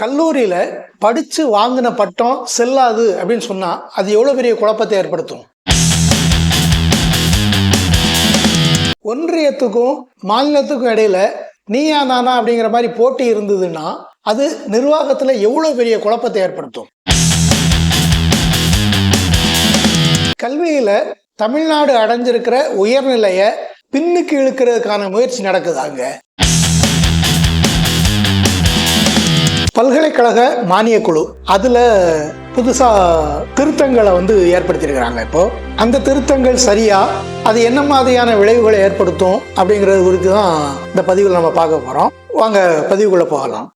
கல்லூரியில் படித்து வாங்கின பட்டம் செல்லாது அப்படின்னு சொன்னால் அது எவ்வளோ பெரிய குழப்பத்தை ஏற்படுத்தும்? ஒன்றியத்துக்கும் மாநிலத்துக்கும் இடையில நீயா நானா அப்படிங்கிற மாதிரி போட்டி இருந்ததுன்னா அது நிர்வாகத்தில் எவ்வளோ பெரிய குழப்பத்தை ஏற்படுத்தும்? கல்வியில் தமிழ்நாடு அடைஞ்சிருக்கிற உயர்நிலையை பின்னுக்கு இழுக்கிறதுக்கான முயற்சி நடக்குதாங்க? பல்கலைக்கழக மானியக் குழு அதுல புதுசா திருத்தங்களை வந்து ஏற்படுத்தியிருக்கிறாங்க இப்போ. அந்த திருத்தங்கள் சரியா? அது என்ன மாதிரியான விளைவுகளை ஏற்படுத்தும் அப்படிங்கிறது குறித்து தான் இந்த பதிவில் நம்ம பார்க்க போறோம். வாங்க பதிவுக்குள்ள போகலாம்.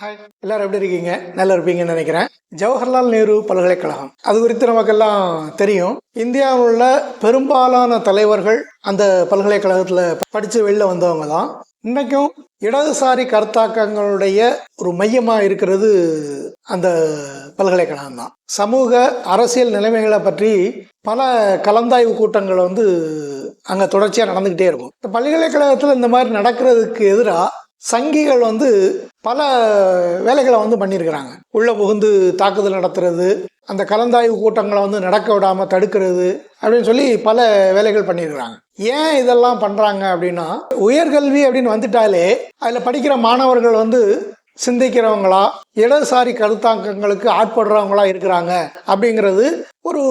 ஹாய் எல்லாரும் எப்படி இருக்கீங்க? நல்லா இருப்பீங்கன்னு நினைக்கிறேன். ஜவஹர்லால் நேரு பல்கலைக்கழகம். அது குறித்து நமக்கெல்லாம் தெரியும். இந்தியாவில் உள்ள பெரும்பாலான தலைவர்கள் அந்த பல்கலைக்கழகத்தில் படித்து வெளில வந்தவங்க தான். இன்றைக்கும் இடதுசாரி கருத்தாக்கங்களுடைய ஒரு மையமாக இருக்கிறது அந்த பல்கலைக்கழகம் தான். சமூக அரசியல் நிலைமைகளை பற்றி பல கலந்தாய்வு கூட்டங்கள் வந்து அங்கே தொடர்ச்சியாக நடந்துக்கிட்டே இருக்கும். இந்த பல்கலைக்கழகத்தில் இந்த மாதிரி நடக்கிறதுக்கு எதிராக சங்கிகள் வந்து பல வேலைகளை வந்து பண்ணியிருக்கிறாங்க. உள்ள புகுந்து தாக்குதல் நடத்துறது அந்த கலந்தாய்வு கூட்டங்களை வந்து நடக்க விடாமல் தடுக்கிறது அப்படின்னு சொல்லி பல வேலைகள் பண்ணியிருக்கிறாங்க. ஏன் இதெல்லாம் பண்ணுறாங்க அப்படின்னா உயர்கல்வி அப்படின்னு வந்துட்டாலே அதில் படிக்கிற மாணவர்கள் வந்து சிந்திக்கிறவங்களா இடதுசாரி கருத்தாக்கங்களுக்கு ஆட்படுறவங்களா இருக்கிறாங்க அப்படிங்கிறது ஒரு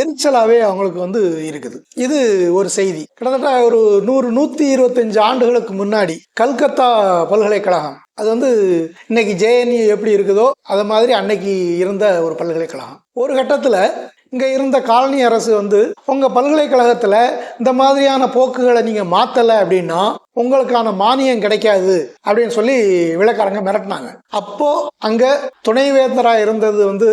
எரிச்சலாகவே அவங்களுக்கு வந்து இருக்குது. இது ஒரு செய்தி. கிட்டத்தட்ட ஒரு நூறு நூற்றி இருபத்தஞ்சு ஆண்டுகளுக்கு முன்னாடி கல்கத்தா பல்கலைக்கழகம் அது வந்து இன்னைக்கு ஜேஎன்யூ எப்படி இருக்குதோ அது மாதிரி அன்னைக்கு இருந்த ஒரு பல்கலைக்கழகம். ஒரு கட்டத்தில் இங்கே இருந்த காலனி அரசு வந்து உங்கள் பல்கலைக்கழகத்தில் இந்த மாதிரியான போக்குகளை நீங்கள் மாற்றலை அப்படின்னா உங்களுக்கான மானியம் கிடைக்காது அப்படின்னு சொல்லி விளக்காரங்க மிரட்டினாங்க. அப்போ அங்கே துணைவேந்தராக இருந்தது வந்து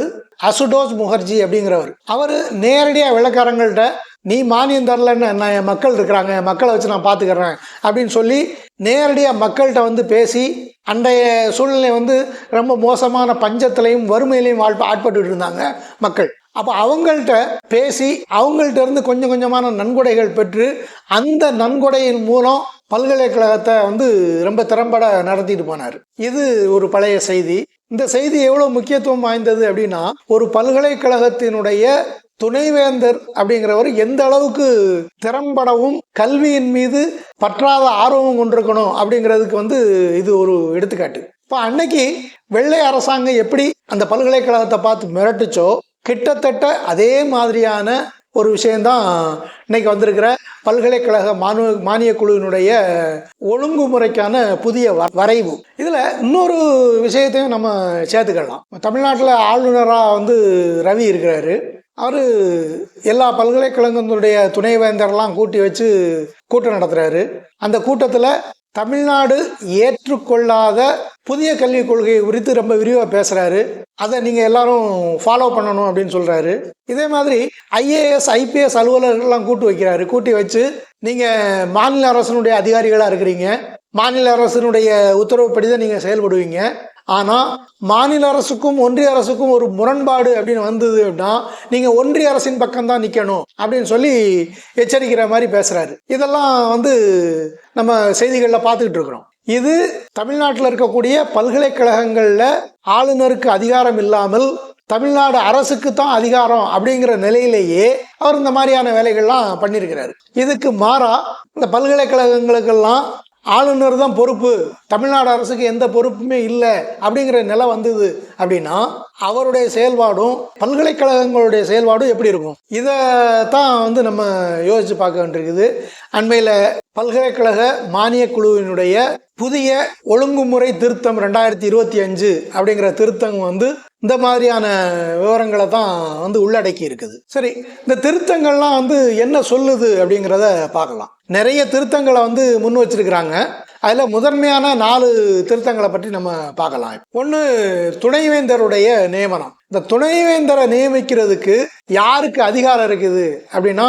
அசுடோஸ் முகர்ஜி அப்படிங்கிறவர். அவர் நேரடியாக விளக்காரங்கள்ட்ட நீ மானியம் தரலன்னு நான் என் மக்கள் இருக்கிறாங்க என் மக்களை வச்சு நான் பார்த்துக்கிறேன் அப்படின்னு சொல்லி நேரடியாக மக்கள்கிட்ட வந்து பேசி அன்றைய சூழ்நிலை வந்து ரொம்ப மோசமான பஞ்சத்திலையும் வறுமையிலையும் வாழ் ஆட்பட்டு இருந்தாங்க மக்கள். அப்போ அவங்கள்ட்ட பேசி அவங்கள்ட்ட இருந்து கொஞ்சம் கொஞ்சமான நன்கொடைகள் பெற்று அந்த நன்கொடையின் மூலம் பல்கலைக்கழகத்தை வந்து ரொம்ப திறம்பட நடத்திட்டு போனார். இது ஒரு பழைய செய்தி. இந்த செய்தி எவ்வளோ முக்கியத்துவம் வாய்ந்தது அப்படின்னா ஒரு பல்கலைக்கழகத்தினுடைய துணைவேந்தர் அப்படிங்கிறவர் எந்த அளவுக்கு திறம்படவும் கல்வியின் மீது பற்றாத ஆர்வம் கொண்டிருக்கணும் அப்படிங்கிறதுக்கு வந்து இது ஒரு எடுத்துக்காட்டு. இப்போ அன்னைக்கு வெள்ளை அரசாங்கம் எப்படி அந்த பல்கலைக்கழகத்தை பார்த்து மிரட்டுச்சோ கிட்டத்தட்ட அதே மாதிரியான ஒரு விஷயம்தான் இன்னைக்கு வந்திருக்கிற பல்கலைக்கழக மானு மானிய குழுவினுடைய ஒழுங்குமுறைக்கான புதிய வ- வரைவு. இதில் இன்னொரு விஷயத்தையும் நம்ம சேர்த்துக்கலாம். தமிழ்நாட்டில் ஆளுநராக வந்து ரவி இருக்கிறாரு. அவர் எல்லா பல்கலைக்கழகங்களுடைய துணைவேந்தர்லாம் கூட்டி வச்சு கூட்டம் நடத்துகிறாரு அந்த கூட்டத்தில் தமிழ்நாடு ஏற்றுக்கொள்ளாத புதிய கல்விக் கொள்கையை குறித்து ரொம்ப விரிவாக பேசுகிறாரு அதை நீங்கள் எல்லாரும் ஃபாலோ பண்ணணும் அப்படின்னு சொல்கிறாரு இதே மாதிரி ஐஏஎஸ் ஐபிஎஸ் அலுவலர்கள்லாம் கூட்டு வைக்கிறாரு. கூட்டி வச்சு நீங்கள் மாநில அரசனுடைய அதிகாரிகளாக இருக்கிறீங்க. மாநில அரசினுடைய உத்தரவுப்படி தான் நீங்கள் செயல்படுவீங்க. ஆனால் மாநில அரசுக்கும் ஒன்றிய அரசுக்கும் ஒரு முரண்பாடு அப்படின்னு வந்தது அப்படின்னா நீங்கள் ஒன்றிய அரசின் பக்கம் தான் நிற்கணும் அப்படின்னு சொல்லி எச்சரிக்கிற மாதிரி பேசுகிறாரு இதெல்லாம் வந்து நம்ம செய்திகளில் பார்த்துக்கிட்டு இருக்கிறோம். இது தமிழ்நாட்டில் இருக்கக்கூடிய பல்கலைக்கழகங்களில் ஆளுநருக்கு அதிகாரம் இல்லாமல் தமிழ்நாடு அரசுக்கு தான் அதிகாரம் அப்படிங்கிற நிலையிலேயே அவர் இந்த மாதிரியான வேலைகள்லாம் பண்ணியிருக்கிறாரு. இதுக்கு மாறா இந்த பல்கலைக்கழகங்களுக்கெல்லாம் ஆளுநர் தான் பொறுப்பு. தமிழ்நாடு அரசுக்கு எந்த பொறுப்புமே இல்லை அப்படிங்கிற நிலை வந்தது அப்படின்னா அவருடைய செயல்பாடும் பல்கலைக்கழகங்களுடைய செயல்பாடும் எப்படி இருக்கும்? இதை தான் வந்து நம்ம யோசிச்சு பார்க்க வேண்டியிருக்குது. அண்மையில் பல்கலைக்கழக மானியக் குழுவினுடைய புதிய ஒழுங்குமுறை திருத்தம் ரெண்டாயிரத்தி இருபத்தி அஞ்சு அப்படிங்கிற திருத்தம் வந்து இந்த மாதிரியான விவரங்களை தான் வந்து உள்ளடக்கி இருக்குது சரி இந்த திருத்தங்கள்லாம் வந்து என்ன சொல்லுது அப்படிங்கிறத பார்க்கலாம். நிறைய திருத்தங்களை வந்து முன் வச்சிருக்கிறாங்க. அதில் முதன்மையான நாலு திருத்தங்களை பற்றி நம்ம பார்க்கலாம். ஒன்று துணைவேந்தருடைய நியமனம். இந்த துணைவேந்தரை நியமிக்கிறதுக்கு யாருக்கு அதிகாரம் இருக்குது அப்படின்னா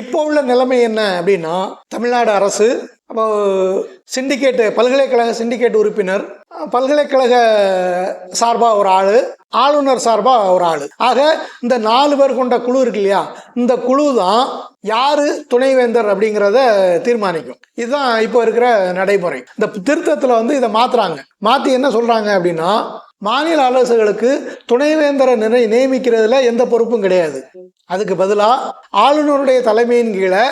இப்போ உள்ள நிலைமை என்ன அப்படின்னா தமிழ்நாடு அரசு அப்போ சிண்டிகேட்டு பல்கலைக்கழக சிண்டிகேட் உறுப்பினர் பல்கலைக்கழக சார்பாக ஒரு ஆள் ஆளுநர் சார்பாக ஒரு ஆள். ஆக இந்த நாலு பேர் கொண்ட குழு இருக்கு இல்லையா? இந்த குழு தான் யாரு துணைவேந்தர் அப்படிங்கிறத தீர்மானிக்கும். இதுதான் இப்போ இருக்கிற நடைமுறை. இந்த திருத்தத்தில் வந்து இதை மாத்துறாங்க. மாற்றி என்ன சொல்றாங்க அப்படின்னா மாநில அரசுகளுக்கு துணைவேந்தரை நிறை நியமிக்கிறதுல எந்த பொறுப்பும் கிடையாது. அதுக்கு பதிலாக ஆளுநருடைய தலைமையின் கீழே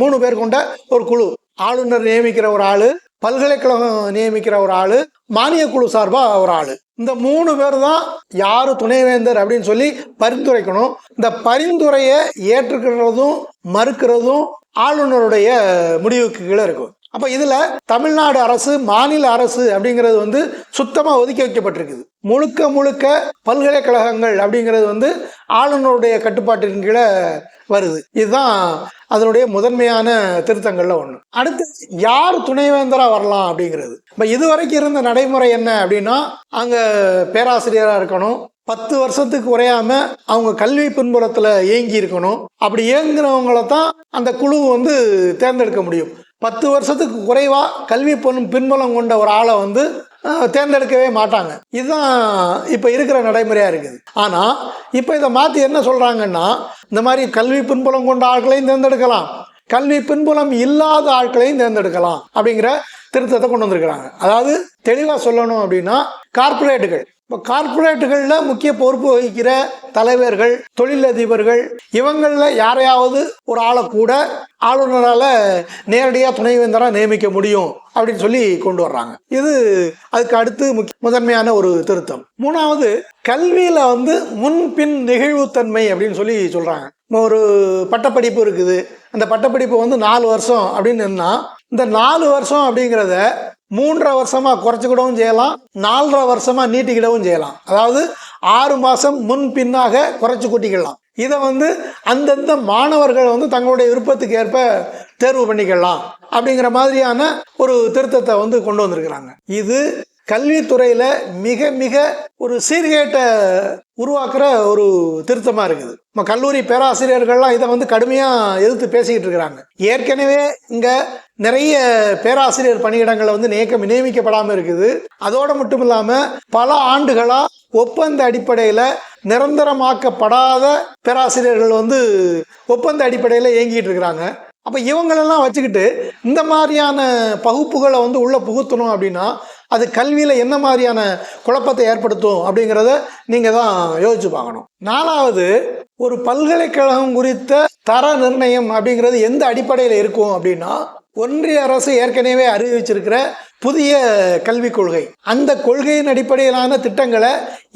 மூணு பேர் கொண்ட ஒரு குழு. ஆளுநர் நியமிக்கிற ஒரு ஆள் பல்கலைக்கழகம் நியமிக்கிற ஒரு ஆள் மானிய குழு சார்பாக ஒரு ஆள். இந்த மூணு பேர் தான் யார் துணைவேந்தர் அப்படின்னு சொல்லி பரிந்துரைக்கணும். இந்த பரிந்துரையை ஏற்றுக்கிறதும் மறுக்கிறதும் ஆளுநருடைய முடிவுக்கு கீழே இருக்கும். அப்போ இதில் தமிழ்நாடு அரசு மாநில அரசு அப்படிங்கிறது வந்து சுத்தமாக ஒதுக்கி வைக்கப்பட்டிருக்குது. முழுக்க முழுக்க பல்கலைக்கழகங்கள் அப்படிங்கிறது வந்து ஆளுநருடைய கட்டுப்பாட்டின் கீழே வருது. இதுதான் அதனுடைய முதன்மையான திருத்தங்கள்ல ஒன்று அடுத்து யார் துணைவேந்தரா வரலாம் அப்படிங்கிறது. இப்போ இதுவரைக்கும் இருந்த நடைமுறை என்ன அப்படின்னா அங்கே பேராசிரியராக இருக்கணும். பத்து வருஷத்துக்கு குறையாம அவங்க கல்வி பின்புறத்தில் இயங்கி இருக்கணும். அப்படி இயங்குறவங்கள தான் அந்த குழு வந்து தேர்ந்தெடுக்க முடியும். பத்து வருஷத்துக்கு குறைவாக கல்வி பொன் பின்புலம் கொண்ட ஒரு ஆளை வந்து தேர்ந்தெடுக்கவே மாட்டாங்க. இதுதான் இப்போ இருக்கிற நடைமுறையாக இருக்குது. ஆனால் இப்போ இதை மாற்றி என்ன சொல்கிறாங்கன்னா இந்த மாதிரி கல்வி பின்புலம் கொண்ட ஆட்களையும் தேர்ந்தெடுக்கலாம். கல்வி பின்புலம் இல்லாத ஆட்களையும் தேர்ந்தெடுக்கலாம் அப்படிங்கிற திருத்தத்தை கொண்டு வந்திருக்கிறாங்க. அதாவது தெளிவாக சொல்லணும் அப்படின்னா கார்ப்பரேட்டுகள். இப்போ கார்ப்பரேட்டுகளில் முக்கிய பொறுப்பு வகிக்கிற தலைவர்கள் தொழிலதிபர்கள் இவங்களில் யாரையாவது ஒரு ஆளை கூட ஆளுநரால் நேரடியாக துணைவேந்தராக நியமிக்க முடியும் அப்படின்னு சொல்லி கொண்டு வர்றாங்க. இது அதுக்கு அடுத்து முக்கிய முதன்மையான ஒரு திருத்தம். மூணாவது கல்வியில் வந்து முன்பின் நெகிழ்வுத்தன்மை அப்படின்னு சொல்லி சொல்கிறாங்க ஒரு பட்டப்படிப்பு இருக்குது. அந்த பட்டப்படிப்பு வந்து நாலு வருஷம் அப்படின்னு இந்த நாலு வருஷம் அப்படிங்கிறத மூன்றரை வருஷமாக குறைச்சிக்கிடவும் செய்யலாம் நாலரை வருஷமாக நீட்டிக்கிடவும் செய்யலாம். அதாவது ஆறு மாதம் முன் பின்னாக குறைச்சி கூட்டிக்கலாம் இதை வந்து அந்தந்த மாணவர்கள் வந்து தங்களுடைய விருப்பத்துக்கு ஏற்ப தேர்வு பண்ணிக்கலாம் அப்படிங்கிற மாதிரியான ஒரு திருத்தத்தை வந்து கொண்டு வந்திருக்கிறாங்க. இது கல்வித்துறையில் மிக மிக ஒரு சீர்கேட்டை உருவாக்குற ஒரு திருத்தமாக இருக்குது. நம்ம கல்லூரி பேராசிரியர்கள்லாம் இதை வந்து கடுமையாக எதிர்த்து பேசிக்கிட்டு இருக்கிறாங்க. ஏற்கனவே இங்கே நிறைய பேராசிரியர் பணியிடங்களை வந்து நியக்கம் நியமிக்கப்படாமல் இருக்குது. அதோடு மட்டும் இல்லாமல் பல ஆண்டுகளாக ஒப்பந்த அடிப்படையில் நிரந்தரமாக்கப்படாத பேராசிரியர்கள் வந்து ஒப்பந்த அடிப்படையில் இயங்கிட்டு இருக்கிறாங்க. அப்போ இவங்களெல்லாம் வச்சுக்கிட்டு இந்த மாதிரியான பகுப்புகளை வந்து உள்ளே புகுத்தணும் அப்படின்னா அது கல்வியில் என்ன மாதிரியான குழப்பத்தை ஏற்படுத்தும் அப்படிங்கிறத நீங்கள் தான் யோசிச்சு பார்க்கணும். நாலாவது ஒரு பல்கலைக்கழகம் குறித்த தர நிர்ணயம் அப்படிங்கிறது எந்த அடிப்படையில் இருக்கும் அப்படின்னா ஒன்றிய அரசு ஏற்கனவே அறிவிச்சிருக்கிற புதிய கல்விக் கொள்கை. அந்த கொள்கையின் அடிப்படையிலான திட்டங்களை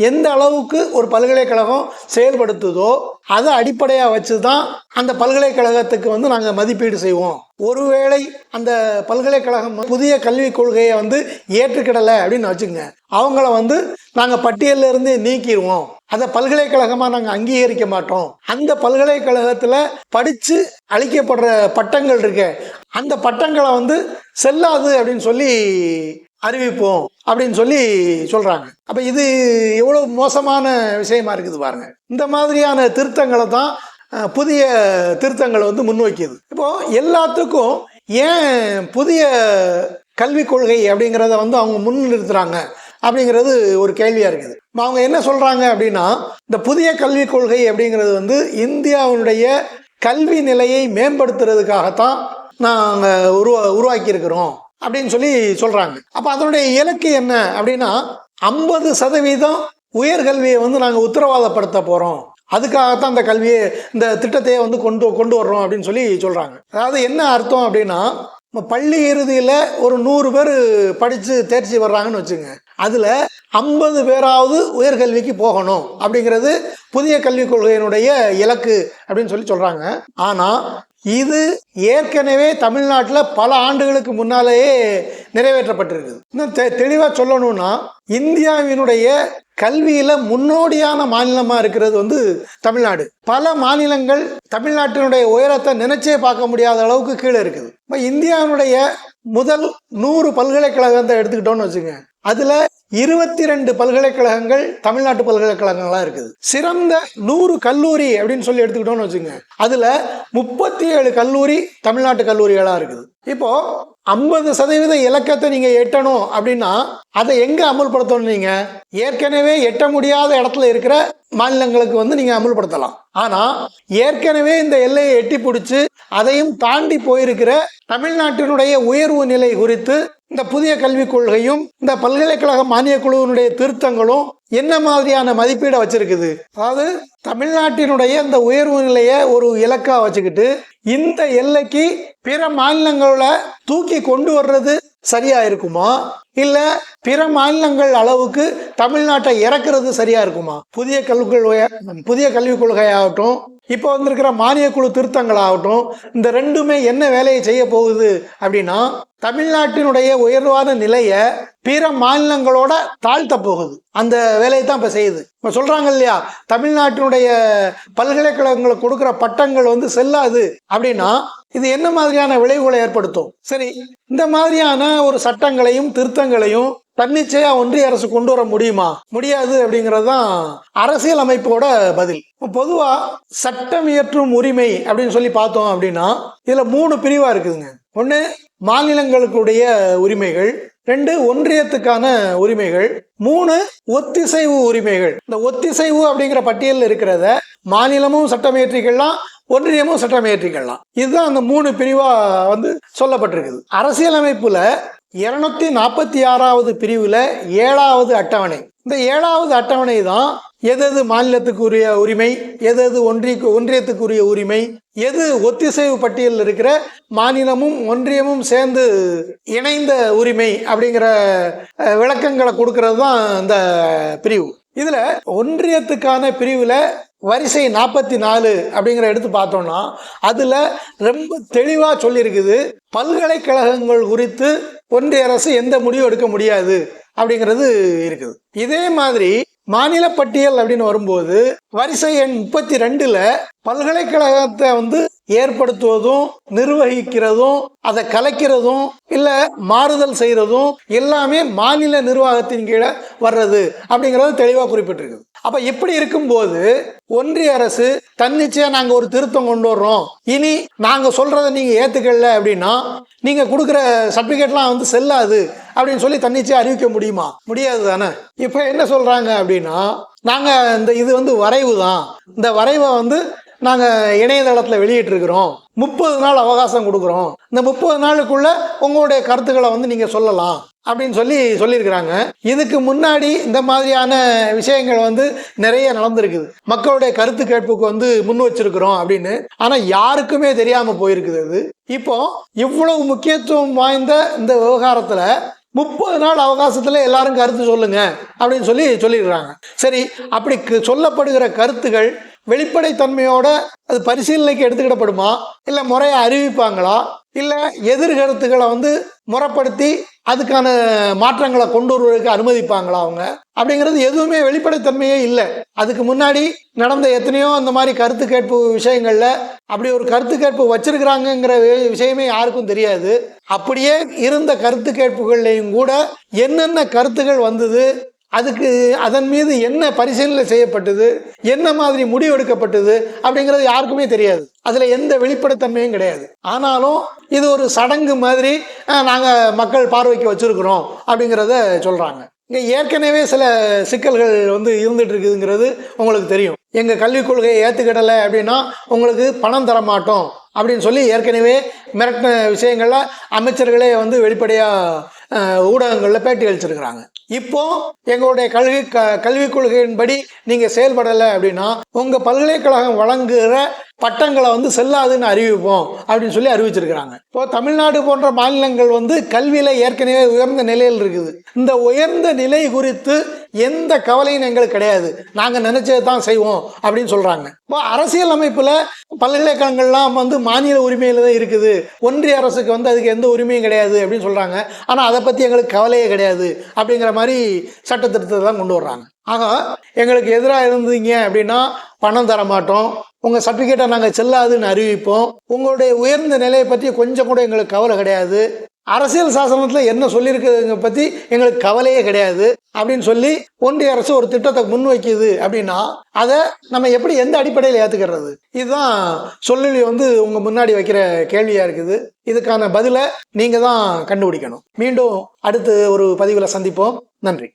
எந்த அளவுக்கு ஒரு பல்கலைக்கழகம் செயல்படுத்துதோ அதை அடிப்படையாக வச்சு தான் அந்த பல்கலைக்கழகத்துக்கு வந்து நாங்கள் மதிப்பீடு செய்வோம். ஒருவேளை அந்த பல்கலைக்கழகம் புதிய கல்விக் கொள்கையை வந்து ஏற்றுக்கிடலை அப்படின்னு வச்சுங்க அவங்கள வந்து நாங்கள் பட்டியலிருந்து நீக்கிடுவோம். அதை பல்கலைக்கழகமாக நாங்கள் அங்கீகரிக்க மாட்டோம். அந்த பல்கலைக்கழகத்தில் படித்து அளிக்கப்படுற பட்டங்கள் இருக்கு அந்த பட்டங்களை வந்து செல்லாது அப்படின்னு சொல்லி அறிவிப்போம் அப்படின்னு சொல்லி சொல்கிறாங்க அப்போ இது எவ்வளவு மோசமான விஷயமா இருக்குது பாருங்கள் இந்த மாதிரியான திருத்தங்களை தான் புதிய திருத்தங்களை வந்து முன்வைக்குது. இப்போது எல்லாத்துக்கும் ஏன் புதிய கல்விக் கொள்கை அப்படிங்கிறத வந்து அவங்க முன்னிறுத்துறாங்க அப்படிங்கிறது ஒரு கேள்வியாக இருக்குது. அவங்க என்ன சொல்கிறாங்க அப்படின்னா இந்த புதிய கல்விக் கொள்கை அப்படிங்கிறது வந்து இந்தியாவினுடைய கல்வி நிலையை மேம்படுத்துறதுக்காகத்தான் நாங்கள் உருவா உருவாக்கியிருக்கிறோம். அப்படின்னு சொல்லி சொல்கிறாங்க அப்போ அதனுடைய இலக்கு என்ன அப்படின்னா ஐம்பது சதவீதம் உயர்கல்வியை வந்து நாங்கள் உத்தரவாதப்படுத்த போகிறோம் அதுக்காகத்தான் அந்த கல்வியை இந்த திட்டத்தையே வந்து கொண்டு கொண்டு வர்றோம் அப்படின்னு சொல்லி சொல்கிறாங்க அதாவது என்ன அர்த்தம் அப்படின்னா பள்ளி இறுதியில் ஒரு நூறு பேர் படித்து தேர்ச்சி வர்றாங்கன்னு வச்சுங்க. அதில் ஐம்பது பேராவது உயர்கல்விக்கு போகணும் அப்படிங்கிறது புதிய கல்விக் கொள்கையினுடைய இலக்கு அப்படின்னு சொல்லி சொல்கிறாங்க ஆனால் இது ஏற்கனவே தமிழ்நாட்டில் பல ஆண்டுகளுக்கு முன்னாலேயே நிறைவேற்றப்பட்டிருக்குது. இன்னும் தெ தெளிவாக சொல்லணும்னா இந்தியாவினுடைய கல்வியில முன்னோடியான மாநிலமா இருக்கிறது வந்து தமிழ்நாடு. பல மாநிலங்கள் தமிழ்நாட்டினுடைய உயரத்தை நினைச்சே பார்க்க முடியாத அளவுக்கு கீழே இருக்குது. இப்போ இந்தியாவுடைய முதல் நூறு பல்கலைக்கழகத்தை எடுத்துக்கிட்டோம்னு வச்சுங்க அதுல இருபத்தி ரெண்டு பல்கலைக்கழகங்கள் தமிழ்நாட்டு பல்கலைக்கழகங்களா இருக்குது. சிறந்த நூறு கல்லூரி அப்படின்னு சொல்லி எடுத்துக்கிட்டோம்னு வச்சுங்க அதுல முப்பத்தி ஏழு கல்லூரி தமிழ்நாட்டு கல்லூரிகளா இருக்குது. இப்போ ஐம்பது சதவீத இலக்கத்தை நீங்கள் எட்டணும் அப்படின்னா அதை எங்கே அமல்படுத்தணும் நீங்கள் ஏற்கனவே எட்ட முடியாத இடத்துல இருக்கிற மாநிலங்களுக்கு வந்து நீங்க அமல்படுத்தலாம். ஆனா ஏற்கனவே இந்த எல்லையை எட்டி பிடிச்சு அதையும் தாண்டி போயிருக்கிற தமிழ்நாட்டினுடைய உயர்வு நிலை குறித்து இந்த புதிய கல்விக் கொள்கையும் இந்த பல்கலைக்கழக மானிய குழுவினுடைய திருத்தங்களும் என்ன மாதிரியான மதிப்பீடை வச்சிருக்குது? அதாவது தமிழ்நாட்டினுடைய இந்த உயர்வு நிலையை ஒரு இலக்கா வச்சுக்கிட்டு இந்த எல்லைக்கு பிற மாநிலங்களோட தூக்கி கொண்டு வர்றது சரியா இருக்குமா? இல்லை பிற மாநிலங்கள் அளவுக்கு தமிழ்நாட்டை இறக்குறது சரியா இருக்குமா? புதிய கல்விக் கொள்கை புதிய கல்விக் கொள்கையாகட்டும் இப்போ வந்திருக்கிற மானிய குழு திருத்தங்களாகட்டும் இந்த ரெண்டுமே என்ன வேலையை செய்ய போகுது அப்படின்னா தமிழ்நாட்டினுடைய உயர்வான நிலையை பிற மாநிலங்களோட தாழ்த்த போகுது. அந்த வேலையை தான் இப்போ செய்யுது. இப்போ சொல்றாங்க இல்லையா தமிழ்நாட்டினுடைய பல்கலைக்கழகங்களுக்கு கொடுக்குற பட்டங்கள் வந்து செல்லாது அப்படின்னா இது என்ன மாதிரியான விளைவுகளை ஏற்படுத்தும்? சரி இந்த மாதிரியான ஒரு சட்டங்களையும் திருத்தங்களையும் தன்னிச்சையா ஒன்றிய அரசு கொண்டு வர முடியுமா? முடியாது அப்படிங்கிறது தான் அரசியல் அமைப்போட பதில். பொதுவா சட்டம் இயற்றும் உரிமை அப்படின்னு சொல்லி பார்த்தோம் அப்படின்னா இதுல மூணு பிரிவா இருக்குதுங்க. ஒன்று மாநிலங்களுக்குடைய உரிமைகள். ரெண்டு ஒன்றியத்துக்கான உரிமைகள். மூணு ஒத்திசைவு உரிமைகள். இந்த ஒத்திசைவு அப்படிங்கிற பட்டியலில் இருக்கிறத மாநிலமும் சட்டமியற்றிக்கலாம் ஒன்றியமும் சட்டமியற்றிக்கலாம் இதுதான் அந்த மூணு பிரிவா வந்து சொல்லப்பட்டிருக்குது. அரசியலமைப்புல இருநூத்தி நாற்பத்தி ஆறாவது பிரிவுல ஏழாவது அட்டவணை. இந்த ஏழாவது அட்டவணை தான் எது எது மாநிலத்துக்குரிய உரிமை எது எது ஒன்றிய ஒன்றியத்துக்குரிய உரிமை எது ஒத்திசைவு பட்டியலில் இருக்கிற மாநிலமும் ஒன்றியமும் சேர்ந்து இணைந்த உரிமை அப்படிங்கிற விளக்கங்களை கொடுக்கறது தான் இந்த பிரிவு. இதுல ஒன்றியத்துக்கான பிரிவுல வரிசை நாற்பத்தி நாலு அப்படிங்கிற எடுத்து பார்த்தோம்னா அதில் ரொம்ப தெளிவாக சொல்லியிருக்குது பல்கலைக்கழகங்கள் குறித்து ஒன்றிய அரசு எந்த முடிவும் எடுக்க முடியாது அப்படிங்கிறது இருக்குது. இதே மாதிரி மாநில பட்டியல் அப்படின்னு வரும்போது வரிசை எண் முப்பத்தி ரெண்டுல பல்கலைக்கழகத்தை வந்து ஏற்படுத்துவதும் நிர்வகிக்கிறதும் அதை கலைக்கிறதும் இல்ல மாறுதல் செய்யறதும் எல்லாமே மாநில நிர்வாகத்தின் கீழே வர்றது அப்படிங்கறது தெளிவா குறிப்பிட்டிருக்குது. அப்ப இப்படி இருக்கும்போது ஒன்றிய அரசு தன்னிச்சையா நாங்க ஒரு திருத்தம் கொண்டு வர்றோம். இனி நாங்க சொல்றதை நீங்க ஏத்துக்கல அப்படின்னா நீங்க கொடுக்குற சர்டிபிகேட்லாம் வந்து செல்லாது அப்படின்னு சொல்லி தன்னிச்சையா அறிவிக்க முடியுமா? முடியாது தானே. இப்ப என்ன சொல்றாங்க அப்படின்னா நாங்க இந்த இது வந்து வரைவு தான். இந்த வரைவை வந்து நாங்கள் இணையதளத்தில் வெளியிட்டிருக்கிறோம். முப்பது நாள் அவகாசம் கொடுக்குறோம். இந்த முப்பது நாளுக்குள்ள உங்களுடைய கருத்துக்களை வந்து நீங்கள் சொல்லலாம். அப்படின்னு சொல்லி சொல்லியிருக்கிறாங்க. இதுக்கு முன்னாடி இந்த மாதிரியான விஷயங்கள் வந்து நிறைய நடந்திருக்குது. மக்களுடைய கருத்து கேட்புக்கு வந்து முன் வச்சிருக்கிறோம் அப்படின்னு. ஆனால் யாருக்குமே தெரியாமல் போயிருக்குது அது. இப்போ இவ்வளவு முக்கியத்துவம் வாய்ந்த இந்த விவகாரத்தில் முப்பது நாள் அவகாசத்தில் எல்லாரும் கருத்து சொல்லுங்க அப்படின்னு சொல்லி சொல்லிடுறாங்க சரி அப்படி சொல்லப்படுகிற கருத்துகள் வெளிப்படைத்தன்மையோட அது பரிசீலனைக்கு எடுத்துக்கிடப்படுமா? இல்லை முறையை அறிவிப்பாங்களா? இல்லை எதிர்கருத்துக்களை வந்து முறைப்படுத்தி அதுக்கான மாற்றங்களை கொண்டு வருவதற்கு அனுமதிப்பாங்களா அவங்க? அப்படிங்கிறது எதுவுமே வெளிப்படைத்தன்மையே இல்லை. அதுக்கு முன்னாடி நடந்த எத்தனையோ அந்த மாதிரி கருத்து கேட்பு விஷயங்களில் அப்படி ஒரு கருத்து கேட்பு வச்சிருக்கிறாங்கங்கிற வி- விஷயமே யாருக்கும் தெரியாது. அப்படியே இருந்த கருத்து கேட்புகள்லையும் கூட என்னென்ன கருத்துகள் வந்தது அதுக்கு அதன் மீது என்ன பரிசீலனை செய்யப்பட்டது என்ன மாதிரி முடிவு எடுக்கப்பட்டது அப்படிங்கிறது யாருக்குமே தெரியாது. அதில் எந்த வெளிப்படைத்தன்மையும் கிடையாது. ஆனாலும் இது ஒரு சடங்கு மாதிரி நாங்கள் மக்கள் பார்வைக்கு வச்சுருக்குறோம் அப்படிங்கிறத சொல்கிறாங்க இங்கே ஏற்கனவே சில சிக்கல்கள் வந்து இருந்துட்டு இருக்குதுங்கிறது உங்களுக்கு தெரியும். எங்கள் கல்விக் கொள்கையை ஏற்றுக்கிடலை அப்படின்னா உங்களுக்கு பணம் தர மாட்டோம் அப்படின்னு சொல்லி ஏற்கனவே மிரட்டின விஷயங்களில் அமைச்சர்களே வந்து வெளிப்படையாக ஊடகங்களில் பேட்டி அளிச்சிருக்கிறாங்க. இப்போ எங்களுடைய கல்வி க கல்விக் கொள்கையின்படி நீங்கள் செயல்படலை அப்படின்னா உங்கள் பல்கலைக்கழகம் வழங்குகிற பட்டங்களை வந்து செல்லாதுன்னு அறிவிப்போம் அப்படின்னு சொல்லி அறிவிச்சிருக்கிறாங்க. இப்போ தமிழ்நாடு போன்ற மாநிலங்கள் வந்து கல்வியில் ஏற்கனவே உயர்ந்த நிலையில் இருக்குது. இந்த உயர்ந்த நிலை குறித்து எந்த கவலையும் எங்களுக்கு கிடையாது. நாங்கள் நினைச்சதை தான் செய்வோம் அப்படின்னு சொல்கிறாங்க இப்போ அரசியல் அமைப்பில் பல்கலைக்கழகங்கள்லாம் வந்து மாநில உரிமையில் தான் இருக்குது. ஒன்றிய அரசுக்கு வந்து அதுக்கு எந்த உரிமையும் கிடையாது அப்படின்னு சொல்கிறாங்க ஆனால் அதை பற்றி எங்களுக்கு கவலையே கிடையாது அப்படிங்கிற மாதிரி சட்ட திருத்தத்தை தான் கொண்டு வர்றாங்க. ஆக எங்களுக்கு எதிராக இருந்தீங்க அப்படின்னா பணம் தர மாட்டோம் உங்கள் சர்டிஃபிகேட்டை நாங்கள் செல்லாதுன்னு அறிவிப்போம். உங்களுடைய உயர்ந்த நிலையை பற்றி கொஞ்சம் கூட எங்களுக்கு கவலை கிடையாது. அரசியல் சாசனத்தில் என்ன சொல்லியிருக்கிறதுங்க பற்றி எங்களுக்கு கவலையே கிடையாது. அப்படின்னு சொல்லி ஒன்றிய அரசு ஒரு திட்டத்தை முன்வைக்குது அப்படின்னா அதை நம்ம எப்படி எந்த அடிப்படையில் ஏற்றுக்கிறது இதுதான் சொல்லி வந்து உங்கள் முன்னாடி வைக்கிற கேள்வியாக இருக்குது. இதுக்கான பதிலை நீங்கள் தான் கண்டுபிடிக்கணும். மீண்டும் அடுத்து ஒரு பதிவில் சந்திப்போம். நன்றி.